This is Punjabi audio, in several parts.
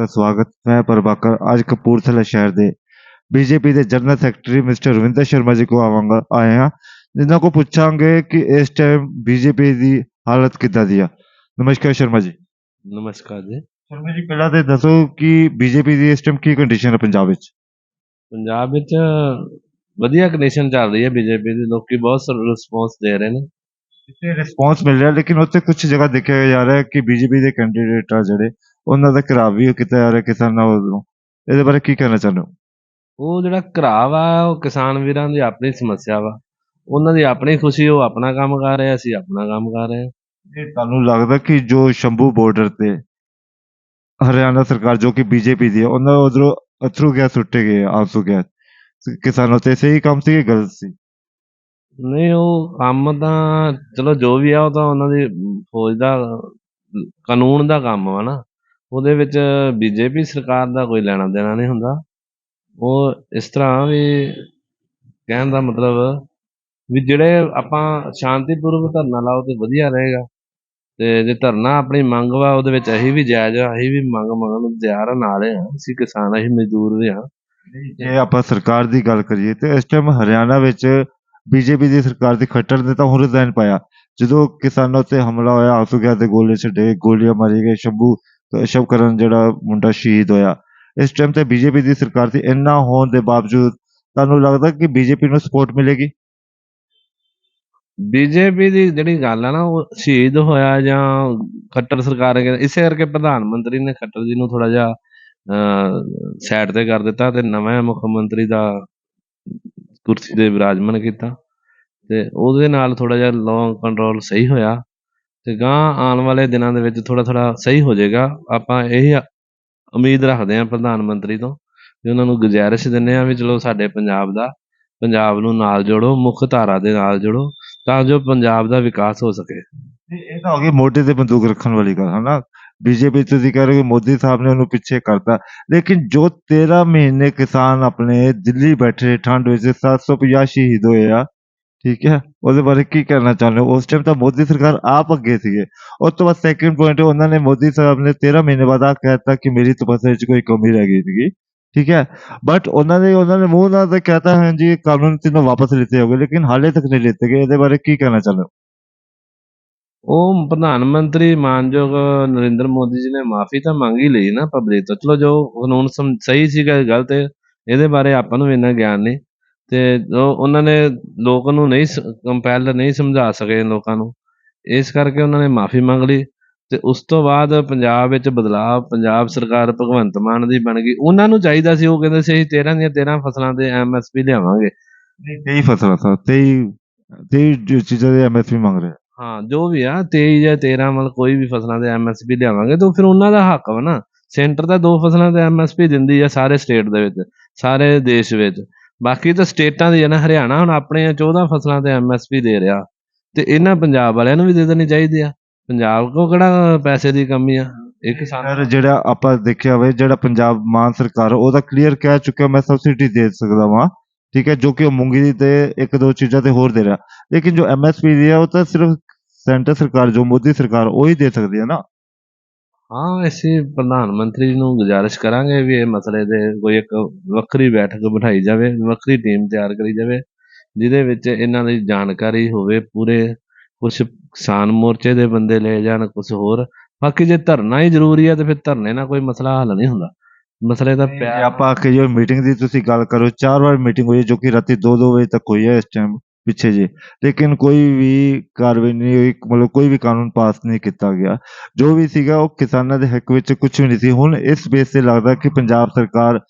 ਦਾ ਸਵਾਗਤ ਮੈਂ ਪ੍ਰਭਾਕਰ ਅੱਜ ਕਪੂਰਥਲਾ ਸ਼ਹਿਰ ਦੇ ਬੀਜੇਪੀ ਦੇ general secretary mister Ravinder Sharma ji ਕੋ ਆਵਾਂਗਾ ਆਏ ਹਾਂ ਜਿਨ੍ਹਾਂ ਕੋ ਪੁੱਛਾਂਗੇ ਕਿ ਇਸ ਟਾਈਮ ਬੀਜੇਪੀ ਦੀ ਹਾਲਤ ਕਿੱਦਾਂ ਦੀ ਆ। ਨਮਸਕਾਰ ਸ਼ਰਮਾ ਜੀ। ਨਮਸਕਾਰ ਜੀ। ਸ਼ਰਮਾ ਜੀ ਪਹਿਲਾਂ ਤੇ ਦੱਸੋ ਕਿ ਬੀਜੇਪੀ ਦੀ ਇਸ ਟਾਈਮ ਕੀ ਕੰਡੀਸ਼ਨ ਹੈ ਪੰਜਾਬ ਵਿੱਚ? ਪੰਜਾਬ ਵਿੱਚ ਵਧੀਆ ਕੰਡੀਸ਼ਨ ਚੱਲ ਰਹੀ ਹੈ ਬੀਜੇਪੀ ਦੀ ਲੋਕੀ ਬਹੁਤ ਰਿਸਪੌਂਸ ਦੇ ਰਹੇ ਨੇ। ਇੱਥੇ ਰਿਸਪੌਂਸ ਮਿਲ ਰਿਹਾ ਲੇਕਿਨ ਉੱਥੇ ਕੁਝ ਜਗ੍ਹਾ ਦੇਖਿਆ ਜਾ ਰਿਹਾ ਹੈ ਕਿ ਬੀਜੇਪੀ ਦੇ ਕੈਂਡੀਡੇਟ ਆ ਜਿਹੜੇ ਉਹਨਾਂ ਦਾ ਘਰਾਵ ਵੀ ਕੀਤਾ ਜਾ ਰਿਹਾ ਕਿਸਾਨਾਂ ਵੱਲੋਂ ਇਹਦੇ ਬਾਰੇ ਕੀ ਕਹਿਣਾ ਚਾਹੁੰਦੇ ਹੋ? ਉਹ ਜਿਹੜਾ ਘਰਾ ਵਾ ਉਹ ਕਿਸਾਨ ਵੀਰਾਂ ਦੀ ਆਪਣੀ ਸਮੱਸਿਆ ਵਾ। ਉਹਨਾਂ ਦੀ ਆਪਣੀ ਖੁਸ਼ੀ ਉਹ ਆਪਣਾ ਕੰਮ ਕਰ ਰਹੇ ਅਸੀਂ ਆਪਣਾ ਕੰਮ ਕਰ ਰਹੇ ਹਾਂ। ਇਹ ਤੁਹਾਨੂੰ ਲੱਗਦਾ ਕਿ ਜੋ ਸ਼ੰਭੂ ਬਾਰਡਰ ਤੇ ਹਰਿਆਣਾ ਸਰਕਾਰ ਜੋ ਕਿ ਬੀਜੇਪੀ ਦੀ ਹੈ ਉਹਨਾਂ ਉਧਰੋਂ ਅਥਰੂ ਗੈਸ ਸੁੱਟੇ ਗਏ ਆਂਸੂ ਗੈਸ। ਕਿਸਾਨਾਂ ਤੇ ਸਹੀ ਕੰਮ ਸੀ ਕਿ ਗਲਤ ਸੀ? ਨਹੀਂ ਉਹ ਕੰਮ ਤਾਂ ਚਲੋ ਜੋ ਵੀ ਆ ਉਹ ਤਾਂ ਉਹਨਾਂ ਦੀ ਫੌਜ ਦਾ ਕਾਨੂੰਨ ਦਾ ਕੰਮ ਵਾ ਨਾ। ਉਹਦੇ ਵਿੱਚ ਬੀਜੇਪੀ ਸਰਕਾਰ ਦਾ ਕੋਈ ਲੈਣਾ ਦੇਣਾ ਨਹੀਂ ਹੁੰਦਾ। ਉਹ ਇਸ ਤਰ੍ਹਾਂ ਵੀ ਕਹਿਣ ਦਾ ਮਤਲਬ ਵੀ ਜਿਹੜੇ ਆਪਾਂ ਸ਼ਾਂਤੀਪੂਰਵਕ ਧਰਨਾ ਲਾਓ ਤੇ ਵਧੀਆ ਰਹੇਗਾ। ਤੇ ਜੇ ਧਰਨਾ ਆਪਣੀ ਮੰਗ ਵਾ, ਉਹਦੇ ਵਿੱਚ ਅਸੀਂ ਵੀ ਜਾਇਜ਼ ਆ, ਅਸੀਂ ਵੀ ਮੰਗ ਮੰਗਣ ਨੂੰ ਤਿਆਰ ਆ, ਨਾਲ ਆ। ਅਸੀਂ ਕਿਸਾਨ ਅਸੀਂ ਮਜ਼ਦੂਰ ਵੀ ਆ। ਜੇ ਆਪਾਂ ਸਰਕਾਰ ਦੀ ਗੱਲ ਕਰੀਏ ਤੇ ਇਸ ਟਾਈਮ ਹਰਿਆਣਾ ਵਿੱਚ ਬੀਜੇਪੀ ਦੀ ਸਰਕਾਰ ਦੀ ਖੱਟਰ ਨੇ ਤਾਂ ਹੁਣ ਰਿਜ਼ਾਈਨ ਪਾਇਆ। ਜਦੋਂ ਕਿਸਾਨਾਂ ਉੱਤੇ ਹਮਲਾ ਹੋਇਆ ਆਂਸੂ ਗੈਸ ਦੇ ਗੋਲੇ ਛੱਡੇ, ਗੋਲੀਆਂ ਮਾਰੀ ਗਏ ਸ਼ੰਭੂ ਸ਼ਵਕਰਨ ਜਿਹੜਾ ਮੁੰਡਾ ਸ਼ਹੀਦ ਹੋਇਆ। ਇਸ ਟਾਈਮ ਤੇ ਬੀਜੇਪੀ ਦੀ ਸਰਕਾਰ ਦੀ ਇੰਨਾ ਹੋਣ ਦੇ ਬਾਵਜੂਦ ਤੁਹਾਨੂੰ ਲੱਗਦਾ ਕਿ ਬੀਜੇਪੀ ਨੂੰ ਸਪੋਰਟ ਮਿਲੇਗੀ? ਬੀਜੇਪੀ ਦੀ ਜਿਹੜੀ ਗੱਲ ਆ ਨਾ, ਉਹ ਸ਼ਹੀਦ ਹੋਇਆ ਜਾਂ ਖੱਟਰ ਸਰਕਾਰ ਇਸੇ ਕਰਕੇ ਪ੍ਰਧਾਨ ਮੰਤਰੀ ਨੇ ਖੱਟਰ ਜੀ ਨੂੰ ਥੋੜਾ ਜਿਹਾ ਸਾਈਡ ਤੇ ਕਰ ਦਿੱਤਾ ਤੇ ਨਵੇਂ ਮੁੱਖ ਮੰਤਰੀ ਦਾ ਕੁਰਸੀ ਤੇ ਵਿਰਾਜਮਾਨ ਕੀਤਾ ਤੇ ਉਹਦੇ ਨਾਲ ਥੋੜਾ ਜਿਹਾ ਲੌਂਗ ਕੰਟਰੋਲ ਸਹੀ ਹੋਇਆ। ਤੇ ਗਾਂ ਆਉਣ ਵਾਲੇ ਦਿਨਾਂ ਦੇ ਵਿੱਚ ਥੋੜਾ ਥੋੜਾ ਸਹੀ ਹੋ ਜਾਏਗਾ। ਆਪਾਂ ਇਹ ਉਮੀਦ ਰੱਖਦੇ ਹਾਂ ਪ੍ਰਧਾਨ ਮੰਤਰੀ ਤੋਂ ਵੀ ਉਹਨਾਂ ਨੂੰ ਗੁਜ਼ਾਰਿਸ਼ ਦਿੰਦੇ ਆ ਵੀ ਚਲੋ ਸਾਡੇ ਪੰਜਾਬ ਦਾ, ਪੰਜਾਬ ਨੂੰ ਨਾਲ ਜੋੜੋ, ਮੁੱਖ ਧਾਰਾ ਦੇ ਨਾਲ ਜੋੜੋ, ਤਾਂ ਜੋ ਪੰਜਾਬ ਦਾ ਵਿਕਾਸ ਹੋ ਸਕੇ। ਇਹ ਤਾਂ ਹੋ ਗਈ ਮੋਢੇ ਤੇ ਬੰਦੂਕ ਰੱਖਣ ਵਾਲੀ ਗੱਲ, ਹਨਾ? ਬੀਜੇਪੀ ਤੁਸੀਂ ਕਹਿ ਰਹੇ ਹੋ ਮੋਦੀ ਸਾਹਿਬ ਨੇ ਉਹਨੂੰ ਪਿੱਛੇ ਕਰਤਾ। ਲੇਕਿਨ ਜੋ 13 ਮਹੀਨੇ ਕਿਸਾਨ ਆਪਣੇ ਦਿੱਲੀ ਬੈਠੇ, ਠੰਡ ਵਿੱਚ 750 ਸ਼ਹੀਦ ਹੋਏ ਆ ਠੀਕ ਹੈ? ਉਹਦੇ ਬਾਰੇ ਕੀ ਕਹਿਣਾ ਚਾਹੁੰਦੇ ਹੋ? ਉਸ ਟਾਈਮ ਤਾਂ ਮੋਦੀ ਸਰਕਾਰ ਆਪ ਅੱਗੇ ਸੀਗੇ। ਉਸ ਤੋਂ ਬਾਅਦ ਸੈਕਿੰਡ ਪੁਆਇੰਟ ਉਹਨਾਂ ਨੇ ਮੋਦੀ ਸਾਹਿਬ ਨੇ 13 ਮਹੀਨੇ ਬਾਅਦ ਆ ਕਹਿਤਾ ਕਿ ਮੇਰੀ ਤਪੱਸਿਆ ਚ ਕੋਈ ਕਮੀ ਰਹਿ ਗਈ ਸੀਗੀ। ਠੀਕ ਹੈ? ਬਟ ਉਹਨਾਂ ਨੇ ਉਹਨਾਂ ਨੇ ਮੂੰਹ ਨਾਲ ਤਾਂ ਕਹਤਾ ਹੈ ਜੀ, ਕਾਨੂੰਨ ਤਿੰਨੋਂ ਵਾਪਸ ਲਿੱਤੇ ਹੋਗੇ, ਲੇਕਿਨ ਹਾਲੇ ਤੱਕ ਨਹੀਂ ਲਿੱਤੇ ਗਏ। ਇਹਦੇ ਬਾਰੇ ਕੀ ਕਹਿਣਾ ਚਾਹੁੰਦੇ ਹੋ? ਉਹ ਪ੍ਰਧਾਨ ਮੰਤਰੀ ਮਾਨਯੋਗ ਨਰਿੰਦਰ ਮੋਦੀ ਜੀ ਨੇ ਮਾਫੀ ਤਾਂ ਮੰਗ ਹੀ ਲਈ ਨਾ ਪਬਲਿਕ ਤੋਂ ਚਲੋ ਜੋ ਕਾਨੂੰਨ ਸਮ- ਸਹੀ ਸੀਗਾ ਗਲਤ ਹੈ ਇਹਦੇ ਬਾਰੇ ਆਪਾਂ ਨੂੰ ਇੰਨਾ ਗਿਆਨ ਨਹੀਂ। ਤੇ ਉਹ ਉਹਨਾਂ ਨੇ ਲੋਕ ਨੂੰ ਨਹੀਂ ਕੰਪੈਲ ਨਹੀਂ ਸਮਝਾ ਸਕੇ ਲੋਕਾਂ ਨੂੰ। ਇਸ ਕਰਕੇ ਉਹਨਾਂ ਨੇ ਮਾਫੀ ਮੰਗ ਲਈ ਤੇ ਉਸ ਤੋਂ ਬਾਅਦ ਪੰਜਾਬ ਵਿੱਚ ਬਦਲਾਅ ਪੰਜਾਬ ਸਰਕਾਰ ਭਗਵੰਤ ਮਾਨ ਦੀ ਬਣ ਗਈ। ਉਹਨਾਂ ਨੂੰ ਚਾਹੀਦਾ ਸੀ ਉਹ ਕਹਿੰਦੇ ਸੀ ਅਸੀਂ 13 ਦੀਆਂ 13 ਫਸਲਾਂ ਦੇ ਐਮਐਸਪੀ ਲਿਆਵਾਂਗੇ। ਤੇਈ ਫਸਲਾਂ ਸਾ ਤੇਈ ਤੇਈ ਜੋ ਚੀਜ਼ਾਂ ਦੇ ਐਮਐਸਪੀ ਮੰਗ ਰਹੇ। ਹਾਂ ਜੋ ਵੀ ਆ 23 ਜਾਂ 13 ਮਤਲਬ ਕੋਈ ਵੀ ਫਸਲਾਂ ਦੇ ਐਮਐਸਪੀ ਲਿਆਵਾਂਗੇ ਤਾਂ ਫਿਰ ਉਹਨਾਂ ਦਾ ਹੱਕ ਵਾ ਨਾ। ਸੈਂਟਰ ਤਾਂ ਦੋ ਫਸਲਾਂ ਤੇ ਐਮਐਸਪੀ ਦਿੰਦੀ ਆ ਸਾਰੇ ਸਟੇਟ ਦੇ ਵਿੱਚ ਸਾਰੇ ਦੇਸ਼ ਵਿੱਚ। ਬਾਕੀ ਤਾਂ ਸਟੇਟਾਂ ਦੀ ਆ ਹਰਿਆਣਾ ਹੁਣ ਆਪਣੇ 14 ਫਸਲਾਂ ਤੇ ਐਮਐਸਪੀ ਦੇ ਰਿਹਾ। ਤੇ ਇਹਨਾਂ ਪੰਜਾਬ ਵਾਲਿਆਂ ਨੂੰ ਵੀ ਦੇ ਦੇਣੀ ਚਾਹੀਦੀ ਆ। ਪੰਜਾਬ ਕੋ ਕਿਹੜਾ ਪੈਸੇ ਦੀ ਕਮੀ ਆ? ਇਹ ਕਿਸਾਨ ਜਿਹੜਾ ਆਪਾਂ ਦੇਖਿਆ ਹੋਵੇ, ਜਿਹੜਾ ਪੰਜਾਬ ਮਾਨ ਸਰਕਾਰ, ਉਹ ਤਾਂ ਕਲੀਅਰ ਕਹਿ ਚੁੱਕਿਆ, ਮੈਂ ਸਬਸਿਡੀ ਦੇ ਸਕਦਾ ਵਾਂ। ਠੀਕ ਹੈ, ਜੋ ਕਿ ਉਹ ਮੂੰਗੀ ਤੇ ਇੱਕ ਦੋ ਚੀਜ਼ਾਂ ਤੇ ਹੋਰ ਦੇ ਰਿਹਾ। ਲੇਕਿਨ ਜੋ ਐਮਐਸਪੀ ਦੀ ਆ, ਉਹ ਤਾਂ ਸਿਰਫ ਸੈਂਟਰ ਸਰਕਾਰ, ਜੋ ਮੋਦੀ ਸਰਕਾਰ, ਉਹ ਹੀ ਦੇ ਸਕਦੀ ਹੈ ਨਾ। ਹਾਂ ਅਸੀਂ ਪ੍ਰਧਾਨ ਮੰਤਰੀ ਨੂੰ ਗੁਜ਼ਾਰਿਸ਼ ਕਰਾਂਗੇ ਵੀ ਇਹ ਮਸਲੇ ਦੇ ਕੋਈ ਇੱਕ ਵੱਖਰੀ ਬੈਠਕ ਬਿਠਾਈ ਜਾਵੇ ਵੱਖਰੀ ਟੀਮ ਤਿਆਰ ਕਰੀ ਜਾਵੇ ਜਿਹਦੇ ਵਿੱਚ ਇਹਨਾਂ ਦੀ ਜਾਣਕਾਰੀ ਹੋਵੇ ਪੂਰੇ ਕੁਝ ਕਿਸਾਨ ਮੋਰਚੇ ਦੇ ਬੰਦੇ ਲੈ ਜਾਣ ਕੁਝ ਹੋਰ। ਬਾਕੀ ਜੇ ਧਰਨਾ ਹੀ ਜ਼ਰੂਰੀ ਹੈ ਤੇ ਫਿਰ ਧਰਨੇ ਨਾਲ ਕੋਈ ਮਸਲਾ ਹੱਲ ਨਹੀਂ ਹੁੰਦਾ। ਮਸਲੇ ਦਾ ਜੇ ਪਿਆਰ ਆਪਾਂ ਕਹੀਏ ਮੀਟਿੰਗ ਦੀ ਤੁਸੀਂ ਗੱਲ ਕਰੋ ਚਾਰ ਵਾਰ ਮੀਟਿੰਗ ਹੋਈ ਜੋ ਕਿ ਰਾਤੀ 2-2 ਵਜੇ ਤੱਕ ਹੋਈ ਹੈ ਇਸ ਟਾਈਮ ਪਿੱਛੇ ਜੇ। ਲੇਕਿਨ ਕੋਈ ਵੀ ਕਾਰਵਾਈ ਨਹੀਂ ਹੋਈ, ਮਤਲਬ ਕੋਈ ਵੀ ਕਾਨੂੰਨ ਪਾਸ ਨਹੀਂ ਕੀਤਾ ਗਿਆ। ਜੋ ਵੀ ਸੀਗਾ, ਉਹ ਕਿਸਾਨਾਂ ਦੇ ਹੱਕ ਵਿੱਚ ਕੁਝ ਵੀ ਨਹੀਂ ਸੀ। ਹੁਣ ਇਸ ਬੇਸ ਤੇ ਲੱਗਦਾ ਕਿ ਪੰਜਾਬ ਸਰਕਾਰ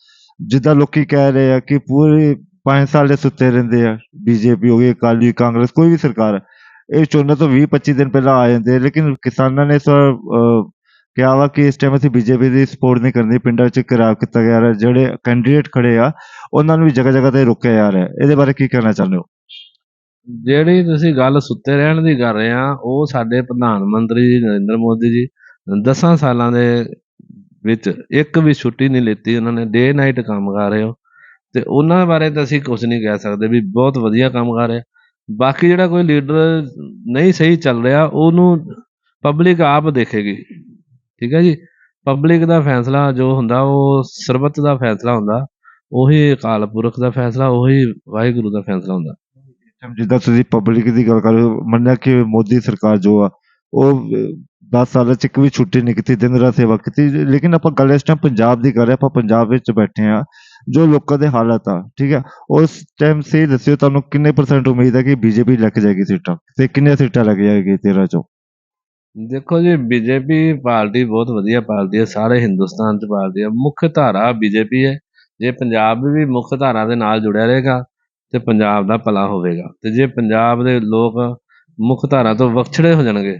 ਜਿੱਦਾਂ ਲੋਕੀ ਕਹਿ ਰਹੇ ਆ ਕਿ ਪੂਰੇ 5 ਸਾਲ ਦੇ ਸੁੱਤੇ ਰਹਿੰਦੇ ਆ, ਬੀਜੇਪੀ ਹੋ ਗਈ, ਅਕਾਲੀ ਕਾਂਗਰਸ, ਕੋਈ ਵੀ ਸਰਕਾਰ, ਇਹ ਚੋਣਾਂ ਤੋਂ 20-25 ਦਿਨ ਪਹਿਲਾਂ ਆ ਜਾਂਦੇ ਲੇਕਿਨ ਕਿਸਾਨਾਂ ਨੇ ਸਰ ਕਿਹਾ ਵਾ ਕਿ ਇਸ ਟਾਈਮ ਅਸੀਂ ਬੀਜੇਪੀ ਦੀ ਸਪੋਰਟ ਨਹੀਂ ਕਰਨੀ, ਪਿੰਡਾਂ ਵਿੱਚ ਘਿਰਾਵ ਕੀਤਾ ਗਿਆ ਜਿਹੜੇ ਕੈਂਡੀਡੇਟ ਖੜੇ ਆ, ਉਹਨਾਂ ਨੂੰ ਵੀ ਜਗ੍ਹਾ ਜਗ੍ਹਾ ਤੇ ਰੋਕਿਆ ਜਾ ਰਿਹਾ। ਇਹਦੇ ਬਾਰੇ ਕੀ ਕਹਿਣਾ ਚਾਹੁੰਦੇ ਹੋ? ਜਿਹੜੀ ਤੁਸੀਂ ਗੱਲ ਸੁੱਤੇ ਰਹਿਣ ਦੀ ਕਰ ਰਹੇ ਆ, ਉਹ ਸਾਡੇ ਪ੍ਰਧਾਨ ਮੰਤਰੀ ਜੀ, ਨਰਿੰਦਰ ਮੋਦੀ ਜੀ 10 ਸਾਲਾਂ ਦੇ ਵਿੱਚ ਇੱਕ ਵੀ ਛੁੱਟੀ ਨਹੀਂ ਲਿੱਤੀ ਉਹਨਾਂ ਨੇ ਡੇ ਨਾਈਟ ਕੰਮ ਕਰ ਰਹੇ ਹੋ। ਤੇ ਉਹਨਾਂ ਬਾਰੇ ਤਾਂ ਅਸੀਂ ਕੁਝ ਨਹੀਂ ਕਹਿ ਸਕਦੇ ਵੀ ਬਹੁਤ ਵਧੀਆ ਕੰਮ ਕਰ ਰਹੇ। ਬਾਕੀ ਜਿਹੜਾ ਕੋਈ ਲੀਡਰ ਨਹੀਂ ਸਹੀ ਚੱਲ ਰਿਹਾ, ਉਹਨੂੰ ਪਬਲਿਕ ਆਪ ਦੇਖੇਗੀ। ਠੀਕ ਹੈ ਜੀ? ਪਬਲਿਕ ਦਾ ਫੈਸਲਾ ਜੋ ਹੁੰਦਾ, ਉਹ ਸਰਬੱਤ ਦਾ ਫੈਸਲਾ ਹੁੰਦਾ। ਉਹੀ ਅਕਾਲ ਪੁਰਖ ਦਾ ਫੈਸਲਾ, ਉਹੀ ਵਾਹਿਗੁਰੂ ਦਾ ਫੈਸਲਾ ਹੁੰਦਾ। ਜਿੱਦਾਂ ਤੁਸੀਂ ਪਬਲਿਕ ਦੀ ਗੱਲ ਕਰ ਰਹੇ ਹੋ, ਮੰਨਿਆ ਕਿ ਮੋਦੀ ਸਰਕਾਰ ਜੋ ਆ, ਉਹ 10 ਸਾਲਾਂ ਚ ਇੱਕ ਵੀ ਛੁੱਟੀ ਨਹੀਂ ਕੀਤੀ, ਦਿਨ ਰਾਤ ਸੇਵਾ ਕੀਤੀ, ਲੇਕਿਨ ਆਪਾਂ ਗੱਲ ਇਸ ਟਾਈਮ ਪੰਜਾਬ ਦੀ ਕਰ ਰਹੇ ਆਪਾਂ ਪੰਜਾਬ ਵਿੱਚ ਬੈਠੇ ਆ ਜੋ ਲੋਕਾਂ ਦੇ ਹਾਲਾਤ ਆ, ਠੀਕ ਹੈ ਉਸ ਟਾਈਮ ਸੇ ਦੱਸਿਓ ਤੁਹਾਨੂੰ ਕਿੰਨੇ ਪਰਸੈਂਟ ਉਮੀਦ ਹੈ ਕਿ ਬੀਜੇਪੀ ਲੈ ਕੇ ਜਾਏਗੀ ਸੀਟਾਂ, ਤੇ ਕਿੰਨੀਆਂ ਸੀਟਾਂ ਲੈ ਕੇ ਜਾਏਗੀ 13 ਚੋਂ? ਦੇਖੋ ਜੀ ਬੀਜੇਪੀ ਪਾਰਟੀ ਬਹੁਤ ਵਧੀਆ ਪਾਰਟੀ ਹੈ ਸਾਰੇ ਹਿੰਦੁਸਤਾਨ 'ਚ ਪਾਰਟੀ ਹੈ ਮੁੱਖ ਧਾਰਾ ਬੀਜੇਪੀ ਹੈ, ਜੇ ਪੰਜਾਬ ਵੀ ਮੁੱਖ ਧਾਰਾ ਦੇ ਨਾਲ ਜੁੜਿਆ ਰਹੇਗਾ ਤੇ ਪੰਜਾਬ ਦਾ ਭਲਾ ਹੋਵੇਗਾ। ਤੇ ਜੇ ਪੰਜਾਬ ਦੇ ਲੋਕ ਮੁੱਖ ਧਾਰਾ ਤੋਂ ਵਖੜੇ ਹੋ ਜਾਣਗੇ,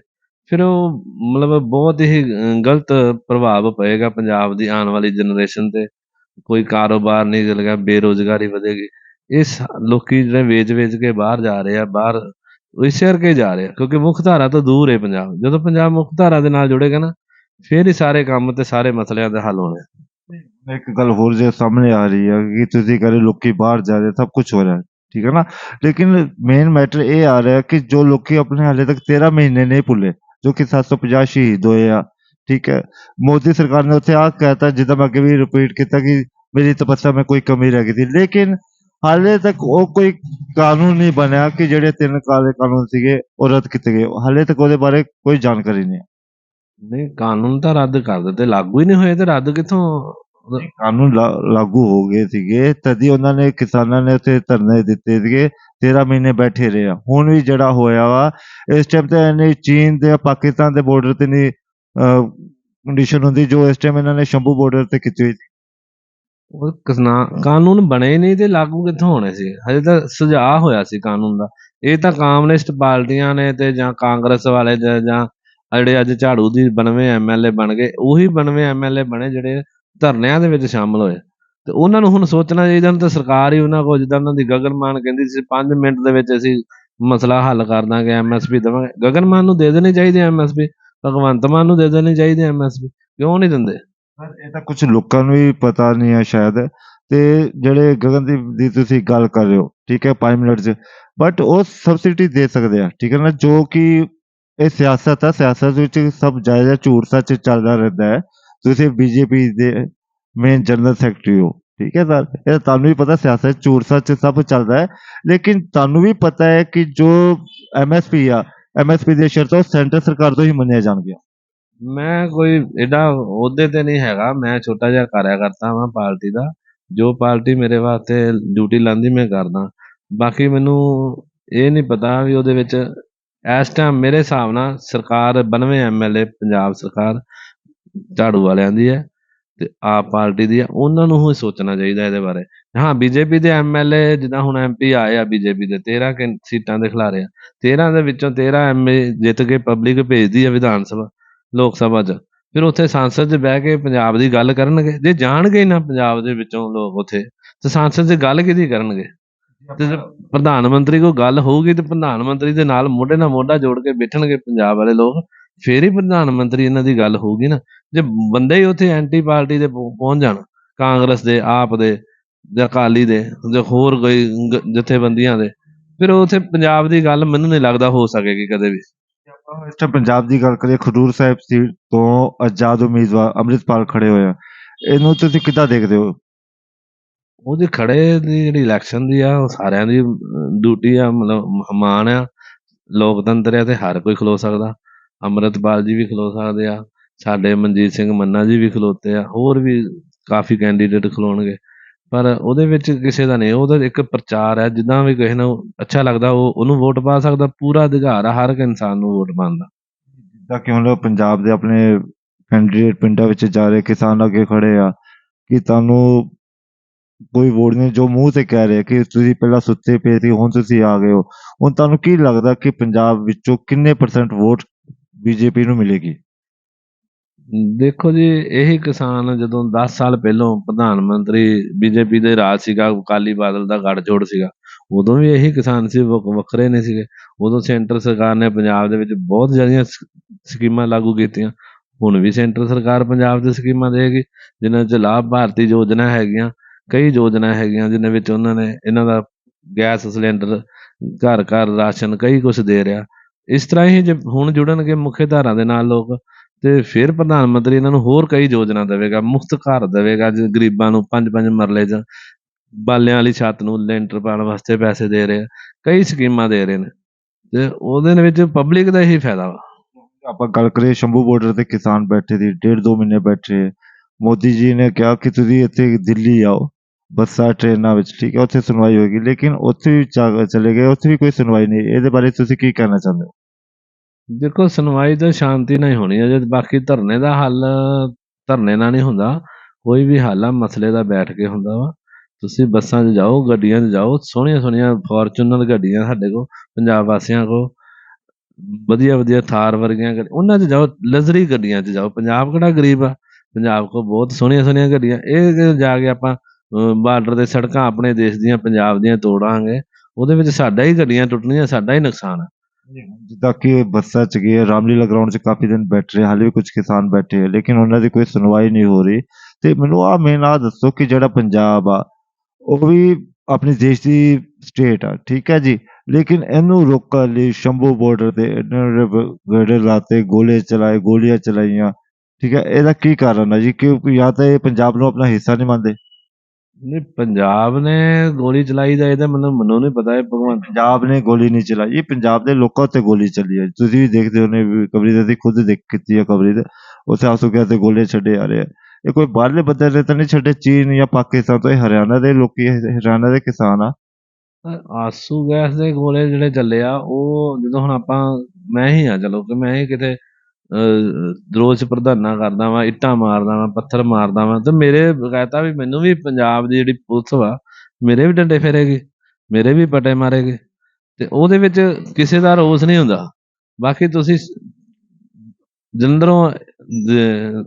ਫਿਰ ਉਹ ਮਤਲਬ ਬਹੁਤ ਹੀ ਗਲਤ ਪ੍ਰਭਾਵ ਪਏਗਾ ਪੰਜਾਬ ਦੀ ਆਉਣ ਵਾਲੀ ਜਨਰੇਸ਼ਨ ਤੇ। ਕੋਈ ਕਾਰੋਬਾਰ ਨਹੀਂ ਚੱਲੇਗਾ ਬੇਰੋਜ਼ਗਾਰੀ ਵਧੇਗੀ। ਇਸ ਲੋਕੀ ਜਿਹੜੇ ਵੇਚ-ਵੇਚ ਕੇ ਬਾਹਰ ਜਾ ਰਹੇ ਆ, ਬਾਹਰ ਉਹ ਇਸੇ ਕਰਕੇ ਜਾ ਰਹੇ ਆ, ਕਿਉਂਕਿ ਮੁੱਖ ਧਾਰਾ ਤੋਂ ਦੂਰ ਹੈ ਪੰਜਾਬ। ਜਦੋਂ ਪੰਜਾਬ ਮੁੱਖ ਧਾਰਾ ਦੇ ਨਾਲ ਜੁੜੇਗਾ ਨਾ, ਫਿਰ ਹੀ ਸਾਰੇ ਕੰਮ ਤੇ ਸਾਰੇ ਮਸਲਿਆਂ ਦਾ ਹੱਲ ਹੋਣੇ ਇੱਕ ਗੱਲ ਹੋਰ ਜੇ ਸਾਹਮਣੇ ਆ ਰਹੀ ਹੈ ਕਿ ਤੁਸੀਂ ਕਹ ਲੋਕੀ ਬਾਹਰ ਜਾ ਰਹੇ ਸਭ ਕੁਝ ਹੋ ਰਿਹਾ ਠੀਕ ਹੈ ਨਾ? ਲੇਕਿਨ ਮੇਨ ਮੈਟਰ ਇਹ ਆ ਰਿਹਾ ਕਿ ਜੋ ਲੋਕੀ ਆਪਣੇ ਹਾਲੇ ਤੱਕ 13 ਮਹੀਨੇ ਨਹੀਂ ਭੁੱਲੇ, ਜੋ ਕਿ 750 ਸ਼ਹੀਦ ਹੋਏ ਆ, ਠੀਕ ਹੈ? ਮੋਦੀ ਸਰਕਾਰ ਨੇ ਉੱਥੇ ਆ ਕਹਿਤਾ, ਜਿੱਦਾਂ ਮੈਂ ਅੱਗੇ ਵੀ ਰਿਪੀਟ ਕੀਤਾ ਕਿ ਮੇਰੀ ਤਪੱਸਿਆ ਮੈਂ ਕੋਈ ਕਮੀ ਰਹਿ ਗਈ ਸੀ, ਲੇਕਿਨ ਹਾਲੇ ਤੱਕ ਉਹ ਕੋਈ ਕਾਨੂੰਨ ਨਹੀਂ ਬਣਿਆ ਕਿ ਜਿਹੜੇ ਤਿੰਨ ਕਾਲੇ ਕਾਨੂੰਨ ਸੀਗੇ ਉਹ ਰੱਦ ਕੀਤੇ ਗਏ, ਹਾਲੇ ਤੱਕ ਉਹਦੇ ਬਾਰੇ ਕੋਈ ਜਾਣਕਾਰੀ ਨਹੀਂ ਨਹੀਂ ਕਾਨੂੰਨ ਤਾਂ ਰੱਦ ਕਰ ਦਿੱਤੇ। ਲਾਗੂ ਹੀ ਨਹੀਂ ਹੋਏ ਤੇ ਰੱਦ ਕਿੱਥੋਂ? ਕਾਨੂੰਨ ਲਾਗੂ ਹੋ ਗਏ ਸੀਗੇ। ਤਦੀ ਉਹਨਾਂ ਨੇ ਕਿਸਾਨਾਂ ਨੇ ਉੱਥੇ ਧਰਨੇ ਦਿੱਤੇ ਸੀਗੇ। 13 ਮਹੀਨੇ ਬੈਠੇ ਰਹੇ ਹੁਣ ਵੀ ਜਿਹੜਾ ਹੋਇਆ ਵਾ ਇਸ ਟਾਈਮ ਤੇ ਇਹਨੇ ਚੀਨ ਤੇ ਪਾਕਿਸਤਾਨ ਦੇ ਬਾਰਡਰ ਤੇ ਨਹੀਂ ਕੰਡੀਸ਼ਨ ਹੁੰਦੀ ਜੋ ਇਸ ਟਾਈਮ ਇਹਨਾਂ ਨੇ ਸ਼ੰਭੂ ਬਾਰਡਰ ਤੇ ਕੀਤੀ ਹੋਈ ਸੀ। ਉਹ ਕਿਸਨਾ- ਕਾਨੂੰਨ ਬਣੇ ਨਹੀਂ ਤੇ ਲਾਗੂ ਕਿੱਥੋਂ ਹੋਣੇ ਸੀ? ਹਜੇ ਤਾਂ ਸੁਝਾਅ ਹੋਇਆ ਸੀ ਕਾਨੂੰਨ ਦਾ। ਇਹ ਤਾਂ ਕਾਮਨਿਸਟ ਪਾਰਟੀਆਂ ਨੇ ਤੇ ਜਾਂ ਕਾਂਗਰਸ ਵਾਲੇ ਜਾਂ ਜਿਹੜੇ ਅੱਜ ਝਾੜੂ ਦੀ ਬਣਵੇਂ ਐਮਐਲਏ ਬਣ ਗਏ, ਉਹੀ ਬਣਵੇਂ ਐਮਐਲਏ ਬਣੇ ਜਿਹੜੇ ਧਰਨਿਆਂ ਦੇ ਵਿੱਚ ਸ਼ਾਮਲ ਹੋਏ। ਤੇ ਉਹਨਾਂ ਨੂੰ ਹੁਣ ਸੋਚਣਾ ਚਾਹੀਦਾ ਉਹਨਾਂ ਸਰਕਾਰ ਹੀ ਉਹਨਾਂ ਕੋਲ ਜਿੱਦਾਂ ਉਹਨਾਂ ਦੀ ਗਗਨਮਾਨ ਕਹਿੰਦੀ ਸੀ 5 ਮਿੰਟ ਦੇ ਵਿੱਚ ਅਸੀਂ ਮਸਲਾ ਹੱਲ ਕਰ ਦਾਂਗੇ ਐਮਐਸਪੀ ਦੇਵਾਂਗੇ। ਗਗਨਮਾਨ ਨੂੰ ਦੇ ਦੇਣੀ ਚਾਹੀਦੀ ਐਮਐਸਪੀ ਭਗਵੰਤ ਮਾਨ ਨੂੰ ਦੇ ਦੇਣੀ ਚਾਹੀਦੀ ਐਮਐਸਪੀ ਕਿਉਂ ਨਹੀਂ ਦਿੰਦੇ? ਪਰ ਇਹ ਤਾਂ ਕੁਝ ਲੋਕਾਂ ਨੂੰ ਵੀ ਪਤਾ ਨਹੀਂ ਹੈ ਸ਼ਾਇਦ, ਤੇ ਜਿਹੜੇ ਗਗਨਦੀਪ ਦੀ ਤੁਸੀਂ ਗੱਲ ਕਰ ਰਹੇ ਹੋ, ਠੀਕ ਹੈ 5 ਮਿੰਟ 'ਚ ਬਟ ਉਹ ਸਬਸਿਡੀ ਦੇ ਸਕਦੇ ਆ, ਠੀਕ ਹੈ ਨਾ, ਜੋ ਕਿ ਇਹ ਸਿਆਸਤ ਆ, ਸਿਆਸਤ ਵਿੱਚ ਸਭ ਜਾਇਜ਼ਾ ਝੂਠ ਸੱਚ ਚੱਲਦਾ ਰਹਿੰਦਾ ਹੈ। ਤੁਸੀਂ ਬੀਜੇਪੀ ਦੇ ਮੇਨ ਜਨਰਲ ਸੈਕਟਰੀ ਹੋ, ਠੀਕ ਹੈ ਸਰ? ਇਹ ਤੁਹਾਨੂੰ ਵੀ ਪਤਾ ਸਿਆਸਤ ਝੂਠ ਸੱਚ ਸਭ ਚੱਲਦਾ ਹੈ। ਲੇਕਿਨ ਤੁਹਾਨੂੰ ਵੀ ਪਤਾ ਹੈ ਕਿ ਜੋ ਐਮਐਸਪੀ ਆ ਐਮਐਸਪੀ ਦੇ ਸ਼ਰਤਾਂ ਸੈਂਟਰ ਸਰਕਾਰ ਤੋਂ ਹੀ ਮੰਨਿਆ ਜਾਣਗੀਆਂ ਮੈਂ ਕੋਈ ਐਡਾ ਅਹੁਦੇ ਤੇ ਨਹੀਂ ਹੈਗਾ। ਮੈਂ ਛੋਟਾ ਜਿਹਾ ਕਾਰਿਆ ਕਰਤਾ ਵਾਂ ਪਾਰਟੀ ਦਾ। ਜੋ ਪਾਰਟੀ ਮੇਰੇ ਵਾਸਤੇ ਡਿਊਟੀ ਲਾਂਦੀ ਮੈਂ ਕਰਦਾ। ਬਾਕੀ ਮੈਨੂੰ ਇਹ ਨਹੀਂ ਪਤਾ ਵੀ ਉਹਦੇ ਵਿੱਚ ਇਸ ਟਾਈਮ ਮੇਰੇ ਹਿਸਾਬ ਨਾਲ ਸਰਕਾਰ 92 ਐਮਐਲਏ ਪੰਜਾਬ ਸਰਕਾਰ ਝਾੜੂ ਵਾਲਿਆਂ ਦੀ ਹੈ ਤੇ ਆਪ ਪਾਰਟੀ ਦੀ ਹੈ। ਉਹਨਾਂ ਨੂੰ ਹੀ ਸੋਚਣਾ ਚਾਹੀਦਾ ਇਹਦੇ ਬਾਰੇ। ਹਾਂ, ਬੀਜੇਪੀ ਦੇ ਐਮਐਲਏ ਜਿੱਦਾਂ ਹੁਣ ਐਮਪੀ ਆਏ ਆ ਬੀਜੇਪੀ ਦੇ 13 ਕਿ ਸੀਟਾਂ ਦੇ ਖਿਲਾਰੇ ਆ। 13 ਦੇ ਵਿੱਚੋਂ 13 ਐਮਏ ਜਿੱਤ ਕੇ ਪਬਲਿਕ ਭੇਜਦੀ ਆ ਵਿਧਾਨ ਸਭਾ, ਲੋਕ ਸਭਾ 'ਚ। ਫਿਰ ਉੱਥੇ ਸੰਸਦ 'ਚ ਬਹਿ ਕੇ ਪੰਜਾਬ ਦੀ ਗੱਲ ਕਰਨਗੇ। ਜੇ ਜਾਣਗੇ ਨਾ ਪੰਜਾਬ ਦੇ ਵਿੱਚੋਂ ਲੋਕ ਉੱਥੇ, ਤੇ ਸੰਸਦ 'ਚ ਗੱਲ ਕਿਹਦੀ ਕਰਨਗੇ? ਤੇ ਜੇ ਪ੍ਰਧਾਨ ਮੰਤਰੀ ਕੋਈ ਗੱਲ ਹੋਊਗੀ ਤੇ ਪ੍ਰਧਾਨ ਮੰਤਰੀ ਦੇ ਨਾਲ ਮੋਢੇ ਨਾਲ ਮੋਢਾ ਜੋੜ ਕੇ ਬੈਠਣਗੇ ਪੰਜਾਬ ਵਾਲੇ ਲੋਕ, ਫੇਰ ਹੀ ਪ੍ਰਧਾਨ ਮੰਤਰੀ ਇਹਨਾਂ ਦੀ ਗੱਲ ਹੋਊਗੀ ਨਾ। ਜੇ ਬੰਦੇ ਹੀ ਉੱਥੇ ਐਂਟੀ ਪਾਰਟੀ ਦੇ ਪਹੁੰਚ ਜਾਣ, ਕਾਂਗਰਸ ਦੇ, ਆਪ ਦੇ, ਜਾਂ ਅਕਾਲੀ ਦੇ, ਜਾਂ ਹੋਰ ਕੋਈ ਜਥੇਬੰਦੀਆਂ ਦੇ, ਫਿਰ ਉੱਥੇ ਪੰਜਾਬ ਦੀ ਗੱਲ ਮੈਨੂੰ ਨਹੀਂ ਲੱਗਦਾ ਹੋ ਸਕੇਗੀ ਕਦੇ ਵੀ। ਆਪਾਂ ਇਸ ਟਾਈਮ ਪੰਜਾਬ ਦੀ ਗੱਲ ਕਰੀਏ, ਖਡੂਰ ਸਾਹਿਬ ਸੀਟ ਤੋਂ ਆਜ਼ਾਦ ਉਮੀਦਵਾਰ ਅੰਮ੍ਰਿਤਪਾਲ ਖੜੇ ਹੋਏ ਆ। ਇਹਨੂੰ ਤੁਸੀਂ ਕਿੱਦਾਂ ਦੇਖਦੇ ਹੋ? ਉਹਦੇ ਖੜੇ ਦੀ ਜਿਹੜੀ ਇਲੈਕਸ਼ਨ ਦੀ ਆ, ਉਹ ਸਾਰਿਆਂ ਦੀ ਡਿਊਟੀ ਆ, ਮਤਲਬ ਮਾਣ ਆ। ਲੋਕਤੰਤਰ ਆ ਤੇ ਹਰ ਕੋਈ ਖਲੋ ਸਕਦਾ। ਅੰਮ੍ਰਿਤਪਾਲ ਜੀ ਵੀ ਖਲੋ ਸਕਦੇ ਆ। ਸਾਡੇ ਮਨਜੀਤ ਸਿੰਘ ਮੰਨਾ ਜੀ ਵੀ ਖਲੋਤੇ ਆ। ਹੋਰ ਵੀ ਕਾਫੀ ਕੈਂਡੀਡੇਟ ਖਲੋਣਗੇ। ਪਰ ਉਹਦੇ ਵਿੱਚ ਕਿਸੇ ਦਾ ਨਹੀਂ। ਉਹਦਾ ਇੱਕ ਪ੍ਰਚਾਰ ਹੈ ਜਿੱਦਾਂ ਵੀ ਕਿਸੇ ਨੂੰ ਅੱਛਾ ਲੱਗਦਾ, ਉਹ, ਉਹਨੂੰ ਵੋਟ ਪਾ ਸਕਦਾ। ਪੂਰਾ ਅਧਿਕਾਰ ਆ ਹਰ ਇੱਕ ਇਨਸਾਨ ਨੂੰ ਵੋਟ ਪਾਉਣ ਦਾ। ਜਿੱਦਾਂ ਕਿ ਹੁਣ ਪੰਜਾਬ ਦੇ ਆਪਣੇ ਕੈਂਡੀਡੇਟ ਪਿੰਡਾਂ ਵਿੱਚ ਜਾ ਰਹੇ ਕਿਸਾਨ ਅੱਗੇ ਖੜੇ ਆ, ਕਿ ਤੁਹਾਨੂੰ ਕੋਈ ਵੋਟ ਨਹੀਂ, ਜੋ ਮੂੰਹ ਤੇ ਕਹਿ ਰਹੇ ਕਿ ਤੁਸੀਂ ਪਹਿਲਾਂ ਸੁੱਤੇ ਪਏ ਸੀ, ਹੁਣ ਤੁਸੀਂ ਆ ਗਏ ਹੋ। ਹੁਣ ਤੁਹਾਨੂੰ ਕੀ ਲੱਗਦਾ ਕਿ ਪੰਜਾਬ ਵਿੱਚੋਂ ਕਿੰਨੇ ਪਰਸੈਂਟ ਵੋਟ ਬੀਜੇਪੀ ਨੂੰ ਮਿਲੇਗੀ? ਦੇਖੋ ਜੀ, ਇਹੀ ਕਿਸਾਨ ਜਦੋਂ 10 ਸਾਲ ਪਹਿਲਾਂ ਪ੍ਰਧਾਨ ਮੰਤਰੀ ਬੀਜੇਪੀ ਦੇ ਰਾਜ ਸੀਗਾ, ਅਕਾਲੀ ਬਾਦਲ ਦਾ ਗੱਠਜੋੜ ਸੀਗਾ, ਉਦੋਂ ਵੀ ਇਹੀ ਕਿਸਾਨ ਸੀ ਵੱਖਰੇ ਨਹੀਂ ਸੀਗੇ। ਉਦੋਂ ਸੈਂਟਰ ਸਰਕਾਰ ਨੇ ਪੰਜਾਬ ਦੇ ਵਿੱਚ ਬਹੁਤ ਜ਼ਿਆਦੀਆਂ ਸਕੀਮਾਂ ਲਾਗੂ ਕੀਤੀਆਂ। ਹੁਣ ਵੀ ਸੈਂਟਰ ਸਰਕਾਰ ਪੰਜਾਬ ਦੇ ਸਕੀਮਾਂ ਦੇਗੀ ਜਿਨ੍ਹਾਂ 'ਚ ਲਾਭ ਭਾਰਤੀ ਯੋਜਨਾ ਹੈਗੀਆਂ। ਕਈ ਯੋਜਨਾ ਹੈਗੀਆਂ ਜਿਨ੍ਹਾਂ ਵਿੱਚ ਉਹਨਾਂ ਨੇ ਇਹਨਾਂ ਦਾ ਗੈਸ ਸਿਲੰਡਰ, ਘਰ ਘਰ ਰਾਸ਼ਨ ਕਈ ਕੁਝ ਦੇ ਰਿਹਾ। ਇਸ ਤਰ੍ਹਾਂ ਹੀ ਜੇ ਹੁਣ ਜੁੜਨਗੇ ਮੁੱਖ ਧਾਰਾ ਦੇ ਨਾਲ ਲੋਕ, ਤੇ ਫਿਰ ਪ੍ਰਧਾਨ ਮੰਤਰੀ ਇਹਨਾਂ ਨੂੰ ਹੋਰ ਕਈ ਯੋਜਨਾ ਦੇਵੇਗਾ, ਮੁਫਤ ਘਰ ਦੇਵੇਗਾ ਗਰੀਬਾਂ ਨੂੰ ਪੰਜ ਪੰਜ ਮਰਲੇ 'ਚ ਬਾਲਿਆਂ ਵਾਲੀ ਛੱਤ ਨੂੰ ਲੈਂਟਰ ਪਾਉਣ ਵਾਸਤੇ ਪੈਸੇ ਦੇ ਰਹੇ ਆ, ਕਈ ਸਕੀਮਾਂ ਦੇ ਰਹੇ ਨੇ। ਤੇ ਉਹਦੇ ਵਿੱਚ ਪਬਲਿਕ ਦਾ ਹੀ ਫਾਇਦਾ ਵਾ। ਆਪਾਂ ਗੱਲ ਕਰੀਏ ਸ਼ੰਭੂ ਬਾਰਡਰ ਤੇ ਕਿਸਾਨ ਬੈਠੇ ਦੀ, ਡੇਢ ਦੋ ਮਹੀਨੇ ਬੈਠੇ। ਮੋਦੀ ਜੀ ਨੇ ਕਿਹਾ ਕਿ ਤੁਸੀਂ ਇੱਥੇ ਦਿੱਲੀ ਆਓ। ਬੱਸਾਂ, ਟ੍ਰੇਨਾਂ ਵਿੱਚ, ਠੀਕ ਹੈ, ਉੱਥੇ ਸੁਣਵਾਈ ਹੋਏਗੀ। ਲੇਕਿਨ ਉੱਥੇ ਵੀ ਚਾ- ਚਲੇ ਗਏ, ਉੱਥੇ ਵੀ ਕੋਈ ਸੁਣਵਾਈ ਨਹੀਂ। ਇਹਦੇ ਬਾਰੇ ਤੁਸੀਂ ਕੀ ਕਹਿਣਾ ਚਾਹੁੰਦੇ ਹੋ? ਦੇਖੋ, ਸੁਣਵਾਈ ਤਾਂ ਸ਼ਾਂਤੀ ਨਾਲ ਹੀ ਹੋਣੀ ਹੈ। ਜੇ ਬਾਕੀ ਧਰਨੇ ਦਾ ਹੱਲ, ਧਰਨੇ ਨਾਲ ਨਹੀਂ ਹੁੰਦਾ, ਕੋਈ ਵੀ ਹੱਲ ਆ, ਮਸਲੇ ਦਾ ਬੈਠ ਕੇ ਹੁੰਦਾ ਵਾ। ਤੁਸੀਂ ਬੱਸਾਂ 'ਚ ਜਾਓ, ਗੱਡੀਆਂ 'ਚ ਜਾਓ, ਸੋਹਣੀਆਂ ਸੋਹਣੀਆਂ ਫੋਰਚੂਨਰ ਗੱਡੀਆਂ ਸਾਡੇ ਕੋਲ, ਪੰਜਾਬ ਵਾਸੀਆਂ ਕੋਲ, ਵਧੀਆ ਵਧੀਆ ਥਾਰ ਵਰਗੀਆਂ ਗੱਡੀ, ਉਹਨਾਂ 'ਚ ਜਾਓ, ਲਗਜ਼ਰੀ ਗੱਡੀਆਂ 'ਚ ਜਾਓ। ਪੰਜਾਬ ਕਿਹੜਾ ਗਰੀਬ ਆ? ਪੰਜਾਬ ਕੋਲ ਬਹੁਤ ਸੋਹਣੀਆਂ ਸੋਹਣੀਆਂ ਗੱਡੀਆਂ। ਇਹ ਕਿ ਜਾ ਕੇ ਆਪਾਂ ਬਾਰਡਰ ਦੇ ਸੜਕਾਂ ਆਪਣੇ ਦੇਸ਼ ਦੀਆਂ, ਪੰਜਾਬ ਦੀਆਂ ਤੋੜਾਂਗੇ, ਉਹਦੇ ਵਿੱਚ ਸਾਡਾ ਹੀ ਗੱਡੀਆਂ ਟੁੱਟਣੀਆਂ, ਸਾਡਾ ਹੀ ਨੁਕਸਾਨ ਆ। ਜਿੱਦਾਂ ਕਿ ਬੱਸਾਂ ਚ ਗਏ ਰਾਮਲੀਲਾ ਗਰਾਊਂਡ 'ਚ ਕਾਫੀ ਦਿਨ ਬੈਠ ਰਹੇ, ਹਾਲੇ ਵੀ ਕੁਝ ਕਿਸਾਨ ਬੈਠੇ ਲੇਕਿਨ ਉਹਨਾਂ ਦੀ ਕੋਈ ਸੁਣਵਾਈ ਨਹੀਂ ਹੋ ਰਹੀ। ਤੇ ਮੈਨੂੰ ਆ ਮੇਨ ਆ ਦੱਸੋ ਕਿ ਜਿਹੜਾ ਪੰਜਾਬ ਆ, ਉਹ ਵੀ ਆਪਣੇ ਦੇਸ਼ ਦੀ ਸਟੇਟ ਆ, ਠੀਕ ਹੈ ਜੀ? ਲੇਕਿਨ ਇਹਨੂੰ ਰੋਕਣ ਲਈ, ਸ਼ੰਭੂ ਬਾਰਡਰ ਤੇ ਗੜੇ ਲਾਤੇ, ਗੋਲੇ ਚਲਾਏ, ਗੋਲੀਆਂ ਚਲਾਈਆਂ, ਠੀਕ ਹੈ? ਇਹਦਾ ਕੀ ਕਾਰਨ ਹੈ ਜੀ? ਕਿਉਂਕਿ ਜਾਂ ਤਾਂ ਇਹ ਪੰਜਾਬ ਨੂੰ ਆਪਣਾ ਹਿੱਸਾ ਨਹੀਂ ਮੰਨਦੇ। ਨਹੀਂ ਪੰਜਾਬ ਨੇ ਗੋਲੀ ਚਲਾਈ ਦਾ ਇਹਦਾ ਮੈਨੂੰ ਮੈਨੂੰ ਨਹੀਂ ਪਤਾ ਇਹ ਭਗਵੰਤ ਪੰਜਾਬ ਨੇ ਗੋਲੀ ਨਹੀਂ ਚਲਾਈ। ਇਹ ਪੰਜਾਬ ਦੇ ਲੋਕਾਂ ਉੱਤੇ ਗੋਲੀ ਚੱਲੀ ਹੈ। ਤੁਸੀਂ ਵੀ ਦੇਖਦੇ ਹੋਣੇ ਵੀ ਕਬਰੀ ਤੇ ਅਸੀਂ ਖੁਦ ਦੇਖ ਕੀਤੀ ਹੈ ਕਬਰੀ ਤੇ ਉੱਥੇ ਆਸੂ ਗਿਆ ਤੇ ਗੋਲੇ ਛੱਡੇ ਆ ਰਹੇ ਇਹ ਕੋਈ ਬਾਹਰਲੇ ਬੰਦੇ ਨੇ ਤਾਂ ਨਹੀਂ ਛੱਡੇ ਚੀਨ ਜਾਂ ਪਾਕਿਸਤਾਨ ਤੋਂ। ਇਹ ਹਰਿਆਣਾ ਦੇ ਲੋਕੀ ਹਰਿਆਣਾ ਦੇ ਕਿਸਾਨ ਆ। ਆਸੂ ਗੈਸ ਦੇ ਗੋਲੇ ਜਿਹੜੇ ਚੱਲੇ ਆ ਉਹ ਜਦੋਂ ਹੁਣ ਆਪਾਂ ਮੈਂ ਹੀ ਆ ਚਲੋ ਕਿ ਮੈਂ ਹੀ ਕਿਤੇ ਰੋਜ਼ ਪ੍ਰਧਾਨਾ ਕਰਦਾ ਵਾਂ, ਇੱਟਾਂ ਮਾਰਦਾ ਵਾਂ, ਪੱਥਰ ਮਾਰਦਾ ਵਾਂ ਤੇ ਮੇਰੇ ਬਕਾਇਦਾ ਵੀ ਮੈਨੂੰ ਵੀ ਪੰਜਾਬ ਦੀ ਜਿਹੜੀ ਪੁਲਿਸ ਵਾ, ਮੇਰੇ ਵੀ ਡੰਡੇ ਫੇਰੇਗੀ, ਮੇਰੇ ਵੀ ਪਟੇ ਮਾਰੇਗੀ ਤੇ ਉਹਦੇ ਵਿੱਚ ਕਿਸੇ ਦਾ ਰੋਸ ਨਹੀਂ ਹੁੰਦਾ। ਬਾਕੀ ਤੁਸੀਂ ਸ- ਜਲੰਧਰੋਂ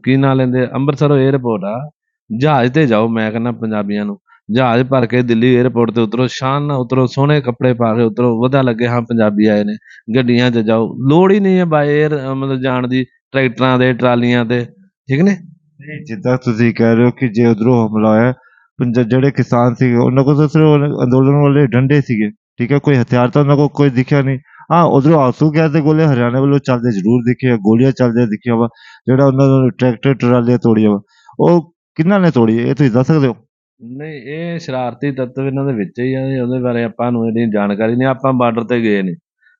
ਕੀ ਨਾਂ ਲੈਂਦੇ, ਅੰਮ੍ਰਿਤਸਰੋਂ 에ਅਰਪੋਰਟ ਆ, ਜਹਾਜ਼ ਤੇ ਜਾਓ, ਮੈਂ ਕਹਿੰਦਾ ਪੰਜਾਬੀਆਂ ਨੂੰ। ਜਹਾਜ਼ ਭਰ ਕੇ ਦਿੱਲੀ 에ਅਰਪੋਰਟ ਤੇ ਉਤਰੋ, ਸ਼ਾਨ ਨਾਲ ਉਤਰੋ, ਸੋਹਣੇ ਕੱਪੜੇ ਪਾ ਕੇ ਉਤਰੋ, ਵਧਾ ਲੱਗੇ, ਹਾਂ, ਪੰਜਾਬੀ ਆਏ ਨੇ, ਗੱਡੀਆਂ 'ਚ ਜਾਓ। ਲੋੜ ਹੀ ਨਹੀਂ ਹੈ ਬਾਏ 에ਅਰ ਮਤਲਬ ਜਾਣ ਦੀ, ਟਰੈਕਟਰਾਂ ਦੇ, ਟਰਾਲੀਆਂ ਤੇ, ਠੀਕ ਨੇ ਨਹੀਂ, ਜਿੱਦਾਂ ਤੁਸੀਂ ਕਹਿ ਰਹੇ ਹੋ ਕਿ ਜੇ ਉਧਰੋਂ ਹਮਲਾ ਹੋਇਆ ਪੰਜ ਜਿਹੜੇ ਕਿਸਾਨ ਸੀਗੇ, ਉਹਨਾਂ ਕੋਲ ਤਾਂ ਸਿਰਫ ਅੰਦੋਲਨ ਵਾਲੇ ਡੰਡੇ ਸੀਗੇ, ਠੀਕ ਹੈ, ਕੋਈ ਹਥਿਆਰ ਤਾਂ ਉਹਨਾਂ ਕੋਲ ਕੋਈ ਦਿਖਿਆ ਨਹੀਂ। ਹਾਂ, ਉਧਰੋਂ ਆਸੂ ਗੈਸ ਦੇ ਗੋਲੇ ਹਰਿਆਣਾ ਵੱਲੋਂ ਚੱਲਦੇ ਜ਼ਰੂਰ ਦਿਖੇ ਗੋਲੀਆਂ ਚੱਲਦੇ ਦਿਖੀਆਂ ਵਾ, ਜਿਹੜਾ ਉਹਨਾਂ ਨੂੰ ਟਰੈਕਟਰ, ਟਰਾਲੀਆਂ ਤੋੜੀਆਂ ਵਾ। ਉਹ ਕਿਹਨਾਂ ਨੇ ਤੋੜੀ? ਇਹ ਤੁਸੀਂ ਦੱਸ ਸਕਦੇ ਹੋ? ਨਹੀਂ ਇਹ ਸ਼ਰਾਰਤੀ ਤੱਤਵ ਇਹਨਾਂ ਦੇ ਵਿੱਚ ਹੀ ਆ ਇਹ ਉਹਦੇ ਬਾਰੇ ਆਪਾਂ ਨੂੰ ਇਹਦੀ ਜਾਣਕਾਰੀ ਨਹੀਂ ਆਪਾਂ ਬਾਰਡਰ ਤੇ ਗਏ ਨਹੀਂ।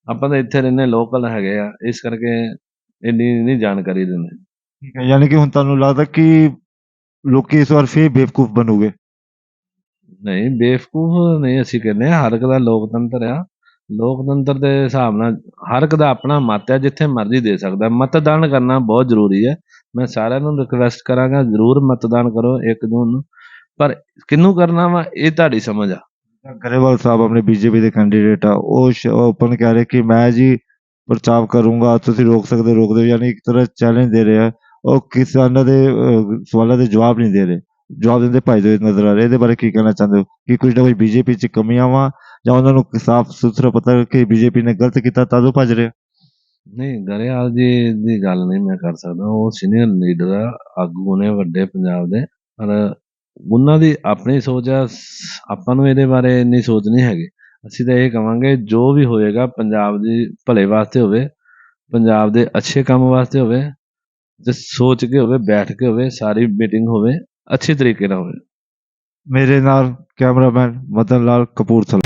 ਆਪਾਂ ਤਾਂ ਇੱਥੇ ਰਹਿੰਦੇ ਲੋਕਲ ਹੈਗੇ ਆ ਇਸ ਕਰਕੇ ਇੰਨੀ ਨਹੀਂ ਜਾਣਕਾਰੀ ਦਿੰਦੇ। ਠੀਕ ਹੈ ਯਾਨੀ ਕਿ ਹੁਣ ਤੁਹਾਨੂੰ ਲੱਗਦਾ ਕਿ ਲੋਕੀ ਇਸ ਵਾਰ ਫੇਰ ਬੇਵਕੂਫ ਬਣੂਗੇ? ਨਹੀਂ ਬੇਵਕੂਫ ਨਹੀਂ ਅਸੀਂ ਕਹਿੰਦੇ ਹਰ ਇੱਕ ਦਾ ਲੋਕਤੰਤਰ ਆ। ਲੋਕਤੰਤਰ ਦੇ ਹਿਸਾਬ ਨਾਲ ਹਰ ਇੱਕ ਦਾ ਆਪਣਾ ਮਤ ਹੈ ਜਿੱਥੇ ਮਰਜ਼ੀ ਦੇ ਸਕਦਾ। ਮਤਦਾਨ ਕਰਨਾ ਬਹੁਤ ਜ਼ਰੂਰੀ ਹੈ ਮੈਂ ਸਾਰਿਆਂ ਨੂੰ ਰਿਕਵੈਸਟ ਕਰਾਂਗਾ ਜ਼ਰੂਰ ਮਤਦਾਨ ਕਰੋ ਇੱਕ ਜੂਨ ਨੂੰ। ਪਰ ਕਿਹਨੂੰ ਕਰਨਾ ਵਾ ਇਹ ਤੁਹਾਡੀ ਸਮਝ ਆ। ਗਰੇਵਾਲ ਸਾਹਿਬ ਆਪਣੇ ਬੀਜੇਪੀ ਦੇ ਕੈਂਡੀਡੇਟ ਆ। ਉਹ ਓਪਨ ਕਹਿ ਰਹੇ ਕਿ ਮੈਂ ਜੀ ਪ੍ਰਚਾਰ ਕਰੂੰਗਾ ਤੁਸੀਂ ਰੋਕ ਸਕਦੇ ਰੋਕ ਦਿਓ ਯਾਨੀ ਇੱਕ ਤਰ੍ਹਾਂ ਚੈਲੰਜ ਦੇ ਰਹੇ ਉਹ ਕਿਸਾਨਾਂ ਦੇ ਸਵਾਲਾਂ ਦੇ ਜਵਾਬ ਨਹੀਂ ਦੇ ਰਹੇ। ਜਵਾਬ ਦਿੰਦੇ ਭਾਈ ਦੇ ਨਜ਼ਰ ਆ ਰਹੇ। ਇਹਦੇ ਬਾਰੇ ਕੀ ਕਹਿਣਾ ਚਾਹੁੰਦੇ ਹੋ? ਕਿ ਕੁਝ ਨਾ ਕੁਝ ਬੀਜੇਪੀ 'ਚ ਕਮੀਆਂ ਵਾ ਜਾਂ ਉਹਨਾਂ ਨੂੰ ਸਾਫ਼ ਸੁਥਰਾ ਪਤਾ ਕਿ ਬੀਜੇਪੀ ਨੇ ਗਲਤ ਕੀਤਾ ਤਾਂ ਉਹ ਭੱਜ ਰਹੇ? ਨਹੀਂ ਗਰੇਵਾਲ ਜੀ ਦੀ ਗੱਲ ਨਹੀਂ ਮੈਂ ਕਰ ਸਕਦਾ। ਉਹ ਸੀਨੀਅਰ ਲੀਡਰ ਆ। ਆਗੂ ਨੇ ਵੱਡੇ ਪੰਜਾਬ ਦੇ। ਪਰ ਉਹਨਾਂ ਦੀ ਆਪਣੀ ਸੋਚ ਆ, ਆਪਾਂ ਨੂੰ ਇਹਦੇ ਬਾਰੇ ਇੰਨੀ ਸੋਚ ਨਹੀਂ ਹੈਗੀ। ਅਸੀਂ ਤਾਂ ਇਹ ਕਵਾਂਗੇ, ਜੋ ਵੀ ਹੋਏਗਾ, ਪੰਜਾਬ ਦੀ ਭਲੇ ਵਾਸਤੇ ਹੋਵੇ, ਪੰਜਾਬ ਦੇ ਅੱਛੇ ਕੰਮ ਵਾਸਤੇ ਹੋਵੇ, ਤੇ ਸੋਚ ਕੇ ਹੋਵੇ, ਬੈਠ ਕੇ ਹੋਵੇ, ਸਾਰੀ ਮੀਟਿੰਗ ਹੋਵੇ, ਅੱਛੇ ਤਰੀਕੇ ਨਾਲ ਹੋਵੇ। ਮੇਰੇ ਨਾਲ ਕੈਮਰਾਮੈਨ ਮਦਨ ਲਾਲ ਕਪੂਰਥਲਾ।